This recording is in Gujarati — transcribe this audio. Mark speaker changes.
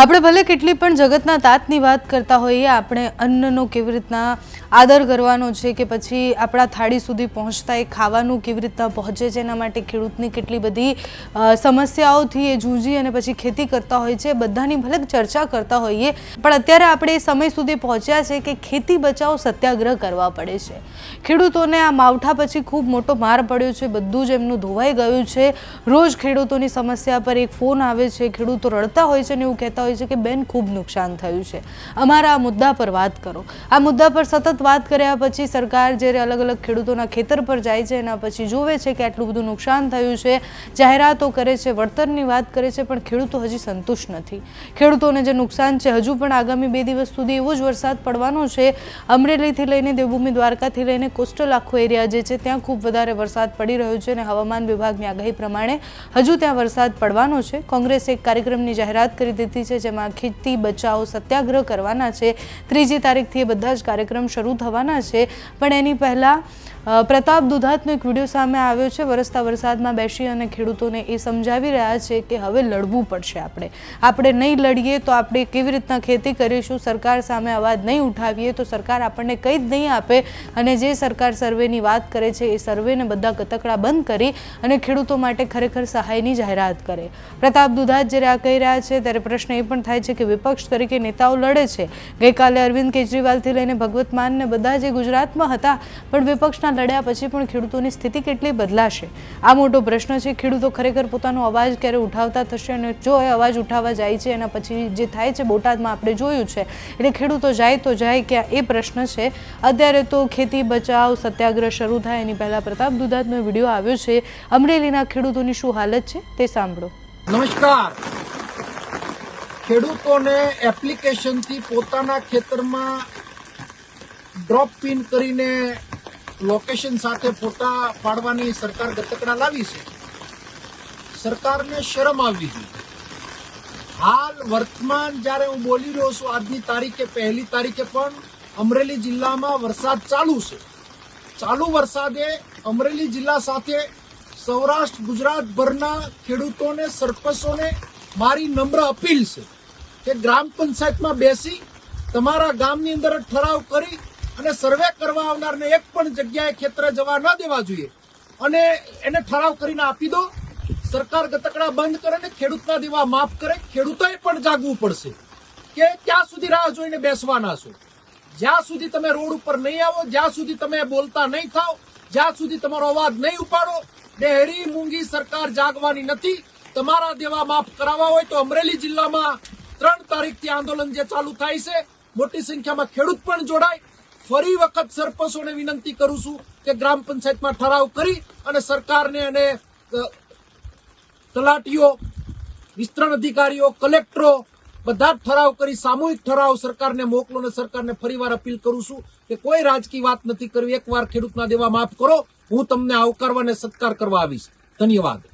Speaker 1: આપણે ભલે કેટલી પણ જગતના તાતની વાત કરતા હોઈએ આપણે અન્નનો કેવી રીતના આદર કરવાનો છે કે પછી આપણા થાળી સુધી પહોંચતા એ ખાવાનું કેવી રીતના પહોંચે છે, એના માટે ખેડૂતની કેટલી બધી સમસ્યાઓથી એ જૂજી અને પછી ખેતી કરતા હોય છે, બધાની ભલે ચર્ચા કરતા હોઈએ, પણ અત્યારે આપણે એ સમય સુધી પહોંચ્યા છે કે ખેતી બચાવ સત્યાગ્રહ કરવા પડે છે. ખેડૂતોને આ માવઠા પછી ખૂબ મોટો માર પડ્યો છે, બધું જ એમનું ધોવાઈ ગયું છે. રોજ ખેડૂતોની સમસ્યા પર એક ફોન આવે છે, ખેડૂતો રડતા હોય છે ને એવું કહેતા હોય છે કે, બેન, ખૂબ નુકસાન થયું છે. અમારા આ મુદ્દા પર વાત કરો. આ મુદ્દા પર સતત વાત કર્યા પછી સરકાર જ્યારે અલગ અલગ ખેડૂતોના ખેતર પર જાય છે, એના પછી જોવે છે કે આટલું બધું નુકસાન થયું છે, જાહેરાતો કરે છે, વળતરની વાત કરે છે, પણ ખેડૂતો હજી સંતુષ્ટ નથી. ખેડૂતોને જે નુકસાન છે, હજુ પણ આગામી બે દિવસ સુધી એવો જ વરસાદ પડવાનો છે. અમરેલીથી લઈને દેવભૂમિ દ્વારકાથી લઈને કોસ્ટલ આખો એરિયા જે છે, ત્યાં ખૂબ વધારે વરસાદ પડી રહ્યો છે અને હવામાન વિભાગની આગાહી પ્રમાણે હજુ ત્યાં વરસાદ પડવાનો છે. કોંગ્રેસે એક કાર્યક્રમની જાહેરાત કરી દીધી છે, જેમાં ખેતી બચાવો સત્યાગ્રહ કરવાના છે. ત્રીજી તારીખથી એ બધા જ કાર્યક્રમ શરૂ થવાના છે. પણ એની પહેલાં પ્રતાપ દુધાતનો એક વીડિયો સામે આવ્યો છે. વરસતા વરસાદમાં બેસી અને ખેડૂતોને એ સમજાવી રહ્યા છે કે હવે લડવું પડશે આપણે. આપણે નહીં લડીએ તો આપણે કેવી રીતના ખેતી કરીશું? સરકાર સામે અવાજ નહીં ઉઠાવીએ તો સરકાર આપણને કંઈ જ નહીં આપે. અને જે સરકાર સર્વેની વાત કરે છે એ સર્વેને બધા કતકડા બંધ કરી અને ખેડૂતો માટે ખરેખર સહાયની જાહેરાત કરે. પ્રતાપ દુધાત જ્યારે આ કહી રહ્યા છે ત્યારે પ્રશ્ન એ પણ થાય છે કે વિપક્ષ તરીકે નેતાઓ લડે છે. ગઈકાલે અરવિંદ કેજરીવાલથી લઈને ભગવત માનને બધા જે ગુજરાતમાં હતા, પણ વિપક્ષના લડ્યા પછી પણ ખેડૂતોની સ્થિતિ કેટલી બદલાશે? આ મોટો પ્રશ્ન છે. ખેડૂતો ખરેખર પોતાનો અવાજ ક્યારે ઉઠાવતા થશે અને જો એ અવાજ ઉઠાવવા જાય છે, એના પછી જે થાય છે બોટાદમાં આપણે જોયું છે, એટલે ખેડૂતો જાય તો જાય કે એ પ્રશ્ન છે. અત્યારે તો ખેતી બચાવ સત્યાગ્રહ શરૂ થાય. એની પહેલાં પ્રતાપ દુધાતનો વીડિયો આવ્યો છે. અમરેલીના ખેડૂતોની શું હાલત છે તે સાંભળો.
Speaker 2: નમસ્કાર. ખેડૂતોને એપ્લિકેશનથી પોતાના ખેતરમાં ડ્રોપ પિન કરીને લોકેશન સાથે ફોટા પાડવાની સરકાર ગતકડા લાવી છે. સરકારને શરમ આવવી જોઈએ હાલ વર્તમાન જ્યારે હું બોલી રહ્યો છું, આજની તારીખે, પહેલી તારીખે પણ અમરેલી જિલ્લામાં વરસાદ ચાલુ છે. ચાલુ વરસાદે અમરેલી જિલ્લા સાથે સૌરાષ્ટ્ર, ગુજરાતભરના ખેડૂતોને, સરપંચોને મારી નમ્ર અપીલ છે કે ગ્રામ પંચાયતમાં બેસી, તમારા ગામની અંદર ઠરાવ કરી અને સર્વે કરવા આવનારને એક પણ જગ્યાએ ખેતરે જવા ન દેવા જોઈએ. અને એને ઠરાવ કરીને આપી દો. સરકાર ગતકડા બંધ કરે ને ખેડૂતના દેવા માફ કરે. ખેડૂતોએ પણ જાગવું પડશે કે ક્યાં સુધી રાહ જોઈને બેસવાના છો? જ્યાં સુધી તમે રોડ ઉપર નહીં આવો, જ્યાં સુધી તમે બોલતા નહીં થાવ, જ્યાં સુધી તમારો અવાજ નહીં ઉપાડો, ડેહરી મૂંગી સરકાર જાગવાની નથી. તમારા દેવા માફ કરાવવા હોય તો અમરેલી જિલ્લામાં ત્રણ તારીખથી આંદોલન જે ચાલુ થાય છે, મોટી સંખ્યામાં ખેડૂત પણ જોડાય ફરી વખત સરપંચોને વિનંતી કરું છું કે ગ્રામ પંચાયતમાં ઠરાવ કરી અને સરકારને અને તલાટીઓ, વિસ્તરણ અધિકારીઓ, કલેક્ટરો બધા ઠરાવ કરી, સામૂહિક ઠરાવ સરકારને મોકલો અને સરકારને ફરીવાર અપીલ કરું છું કે કોઈ રાજકીય વાત નથી કરવી. એકવાર ખેડૂતના દેવા માફ કરો. હું તમને આવકારવા અને સત્કાર કરવા આવીશ. ધન્યવાદ.